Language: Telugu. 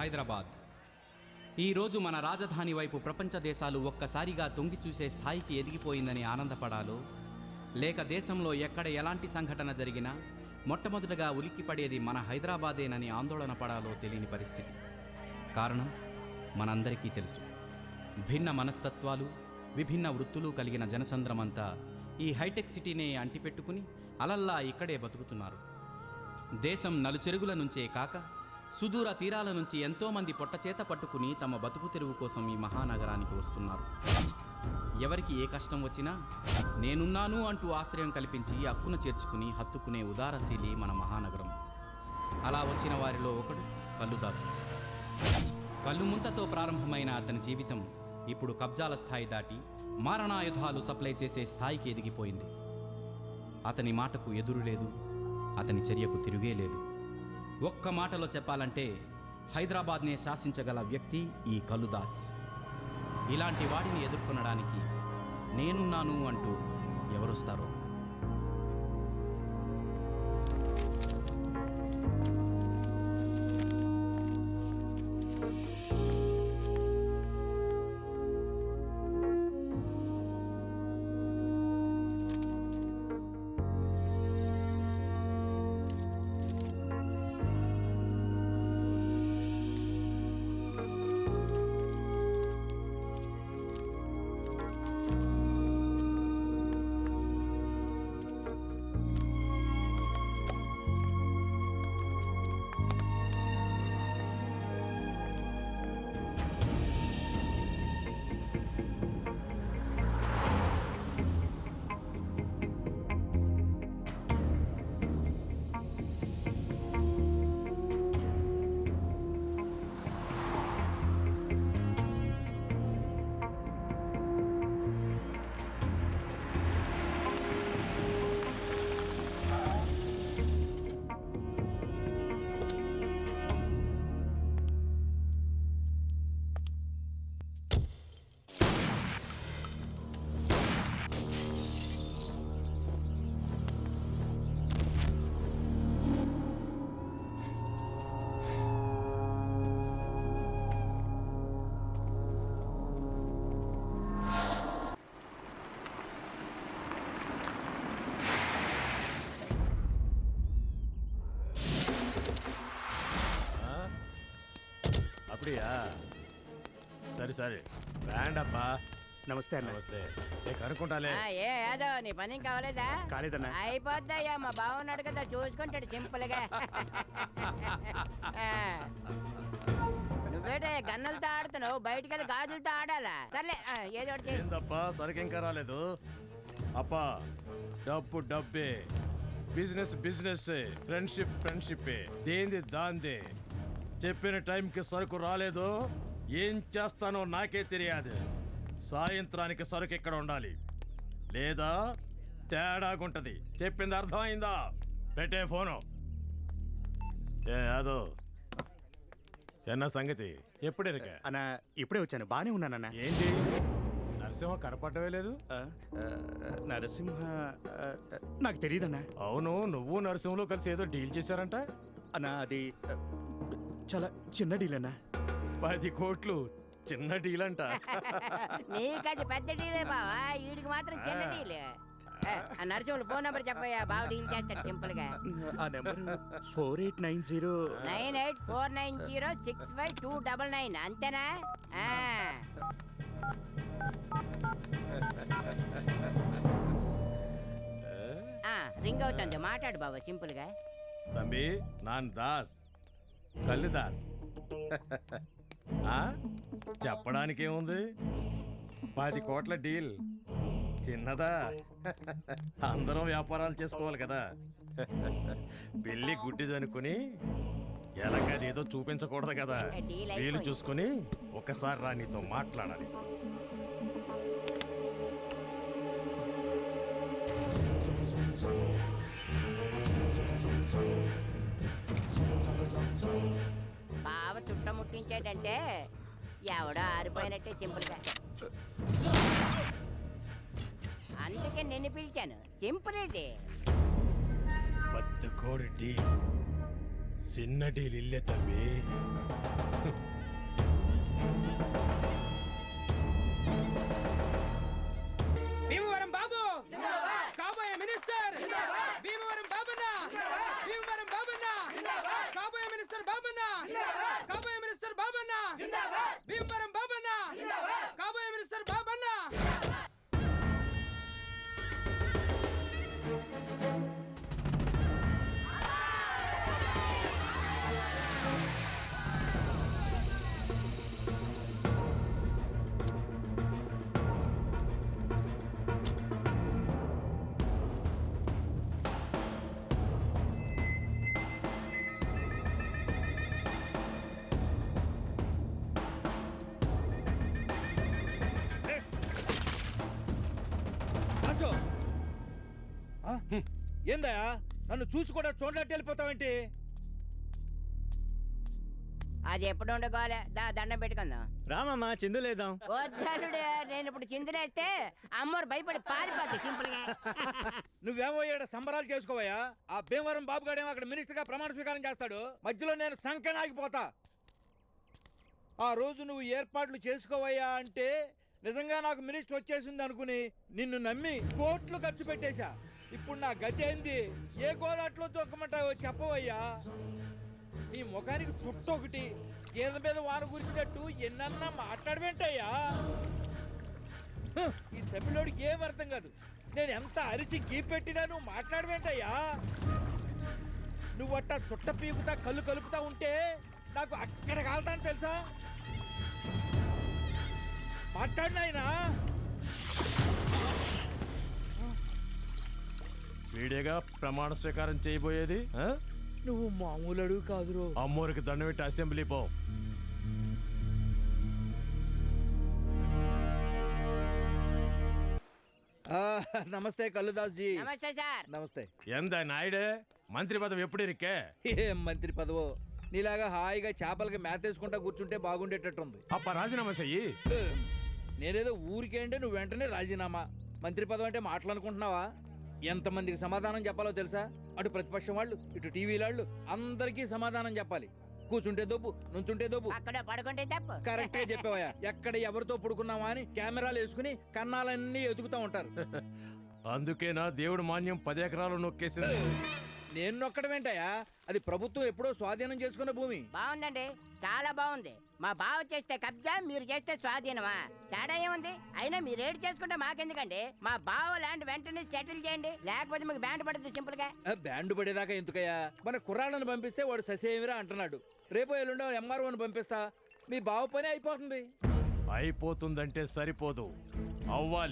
హైదరాబాద్. ఈరోజు మన రాజధాని వైపు ప్రపంచ దేశాలు ఒక్కసారిగా తొంగి చూసే స్థాయికి ఎదిగిపోయిందని ఆనందపడాలో లేక దేశంలో ఎక్కడ ఎలాంటి సంఘటన జరిగినా మొట్టమొదటగా ఉలిక్కిపడేది మన హైదరాబాదేనని ఆందోళన పడాలో తెలియని పరిస్థితి. కారణం మనందరికీ తెలుసు. భిన్న మనస్తత్వాలు విభిన్న వృత్తులు కలిగిన జనసంద్రమంతా ఈ హైటెక్ సిటీనే అంటిపెట్టుకుని అలల్లా ఇక్కడే బతుకుతున్నారు. దేశం నలుచెరుగుల నుంచే కాక సుదూర తీరాల నుంచి ఎంతోమంది పొట్టచేత పట్టుకుని తమ బతుకు తెరువు కోసం ఈ మహానగరానికి వస్తున్నారు. ఎవరికి ఏ కష్టం వచ్చినా నేనున్నాను అంటూ ఆశ్రయం కల్పించి అక్కున చేర్చుకుని హత్తుకునే ఉదారశీలి మన మహానగరం. అలా వచ్చిన వారిలో ఒకడు కల్లుదాసు. కళ్ళు ముంతతో ప్రారంభమైన అతని జీవితం ఇప్పుడు కబ్జాల స్థాయి దాటి మారణాయుధాలు సప్లై చేసే స్థాయికి ఎదిగిపోయింది. అతని మాటకు ఎదురు లేదు అతని చర్యకు తిరుగే లేదు. ఒక్క మాటలో చెప్పాలంటే హైదరాబాద్నే శాసించగల వ్యక్తి ఈ కలుదాస్. ఇలాంటి వాడిని ఎదుర్కొనడానికి నేనున్నాను అంటూ ఎవరొస్తారో? அப்படியா సరే సరే వేండప్పా నమస్తే అన్న నమస్తే ఏ కనుక్కుంటాలే ఆ, ఏ ఏదో నీ పని ఇంకా కావలేదా కాలేదన్నా అయిపోద్దయ్యా మా బాగున్నాడు కదా చూసుకుంటాడు సింపుల్ గా ఆ. నువ్వేటే గన్నులతో ఆడుతున్నావు బయటికి వెళ్ళి గాజులతో ఆడాలా సర్లే ఆ, ఏదో ఒకటి చెయ్యి. ఏందప్పా సరికి ఇంకా రాలేదు అప్పా డబ్బు డబ్బే బిజినెస్ బిజినెస్ ఫ్రెండ్షిప్ ఫ్రెండ్షిప్ దేంది దాంది చెప్పిన టైంకి సరుకు రాలేదు. ఏం చేస్తానో నాకే తెలియదు. సాయంత్రానికి సరుకు ఇక్కడ ఉండాలి. లేదా తేడాగుంటది చెప్పింది అర్థమైందా? పెట్టే ఫోను. ఏ యాదో ఎన్న సంగతి? ఎప్పుడు అన్న ఇప్పుడే వచ్చాను. బానే ఉన్నానన్న ఏంటి? నరసింహ కనపడవే లేదు? నరసింహ నాకు తెలియదన్నా అవును నువ్వు నరసింహలో కలిసి ఏదో డీల్ చేశారంట? అన్న అది చాలా చిన్న డీల్ అన్న. పది కోట్లు చిన్న డీల్ అంట. నీకది పెద్ద డీలే బావా వీడికి మాత్రం చిన్న డీల్ నరసింహులు ఫోన్ నెంబర్ చెప్పయ్యా బాగా డీల్ చేస్తాడు సింపుల్గా. ఆ number four eight nine zero nine eight four nine zero six five two double nine అంతేనా? ఆ. ఆ, రింగ్ అవుతుంది. మాట్లాడు బాబా సింపుల్గా. తంబి నాన్ దాస్. కల్లి చెప్పడానికేముంది? చెప్పడానికి ఏముంది పది కోట్ల డీల్. చిన్నదా. అందరం వ్యాపారాలు చేసుకోవాలి కదా. పెళ్ళి గుడ్డిదనుకుని ఎలాగది ఏదో చూపించకూడదు కదా. వీలు చూసుకుని ఒకసారి రా నీతో మాట్లాడాలి. చుట్ట ముట్టించాడంటే ఎవడో ఆరిపోయినట్టే సింపుల్గా. అందుకే నిన్ను పిలిచాను. సింపుల్ ఇది. పెద్ద కోడి చిన్న ఇల్లే తమ్మి ఏందయ్యా? నన్ను చూసి కూడా చూడనట్టు వెళ్ళిపోతావేంటి? అది ఎప్పుడు ఉండగోలే దా దండం పెట్టుకుందాం. రామమ్మా చిందులేద్దాం వద్దలుడే నేను ఇప్పుడు చిందులేస్తే అమ్మోరు భయపడి పారిపోద్ది సింపుల్గా నువ్వేమో ఈడ సంబరాలు చేసుకోవయ్యా? ఆ భీమవరం బాబు గాడేమో అక్కడ మినిస్టర్గా ప్రమాణ స్వీకారం చేస్తాడు. మధ్యలో నేను సంకనాగిపోతా ఆ రోజు నువ్వు ఏర్పాట్లు చేసుకోవయ్యా అంటే నిజంగా నాకు మినిస్టర్ వచ్చేసింది అనుకుని నిన్ను నమ్మి కోట్లు ఖర్చు పెట్టేశా. ఇప్పుడు నా గతి ఏంది? ఏ గోదాట్లో తొక్కమంటావో చెప్పవయ్యా. నీ ముఖానికి చుట్టూ ఒకటి గేదె మీద వారు గురించినట్టు ఎన్నన్నా మాట్లాడవేంటయ్యా? ఈ తమిళోడికి ఏం అర్థం కాదు. నేను ఎంత అరిచి గీపెట్టినా నువ్వు మాట్లాడవేంటయ్యా? నువ్వు అట్టా చుట్ట పీకుతా కళ్ళు కలుపుతా ఉంటే నాకు అక్కడ కాలుతాను తెలుసా? మాట్లాడినాయనా వీడేగా ప్రమాణ స్వీకారం చేయబోయేది? నువ్వు మామూలు అడుగు కాదురో. అమ్మోరికి దండం పెట్టి అసెంబ్లీ పో. నమస్తే కల్లుదాస్ జీ నమస్తే సార్. నమస్తే. ఎందా నాయుడే? మంత్రి పదవి ఎప్పుడు ఇరికే? ఏం మంత్రి పదవో? నీలాగా హాయిగా చేపలకి మేతేసుకుంటా కూర్చుంటే బాగుండేటట్టుంది. అప్ప రాజీనామా చెయ్యి. నేనేదో ఊరికే అంటే నువ్వు వెంటనే రాజీనామా. మంత్రి పదవి అంటే మాట్లాడుకుంటున్నావా ఎంతమందికి సమాధానం చెప్పాలో తెలుసా? అటు ప్రతిపక్షం వాళ్ళు ఇటు టీవీ వాళ్ళు అందరికీ సమాధానం చెప్పాలి. కూర్చుంటే దోపు నుంచుంటే దోపు అక్కడ పడుకుంటే తప్పు. కరెక్టే చెప్పావయ్యా. ఎక్కడ ఎవరితో పడుకున్నావా అని కెమెరాలు వేసుకుని కన్నాలన్నీ ఎదుగుతూ ఉంటారు. అందుకేనా దేవుడు మాన్యం పది ఎకరాలు నొక్కేసింది? నేను నొక్కడమేంటయ్యా అది ప్రభుత్వం ఎప్పుడో స్వాధీనం చేసుకున్న భూమి. బాగుందండి. చాలా బాగుంది. మా బావ చేస్తే కబ్జా మీరు చేస్తే స్వాధీనమా? తేడా ఏముంది? అయినా మీరు ఏడు చేసుకుంటే మాకెందుకండి? మా బావ ల్యాండ్ వెంటనే సెటిల్ చేయండి. లేకపోతే మీకు బ్యాండ్ పడుతుంది సింపుల్గా. బ్యాండ్ పడేదాకా ఎందుకయ్యా? మన కుర్రాళ్ళని పంపిస్తే వాడు ససేమిరా అంటున్నాడు. రేపు ఎల్లుండో ఎంఆర్ఓని పంపిస్తా. మీ బావ పని అయిపోతుంది. అయిపోతుందంటే సరిపోదు. అవ్వాలి.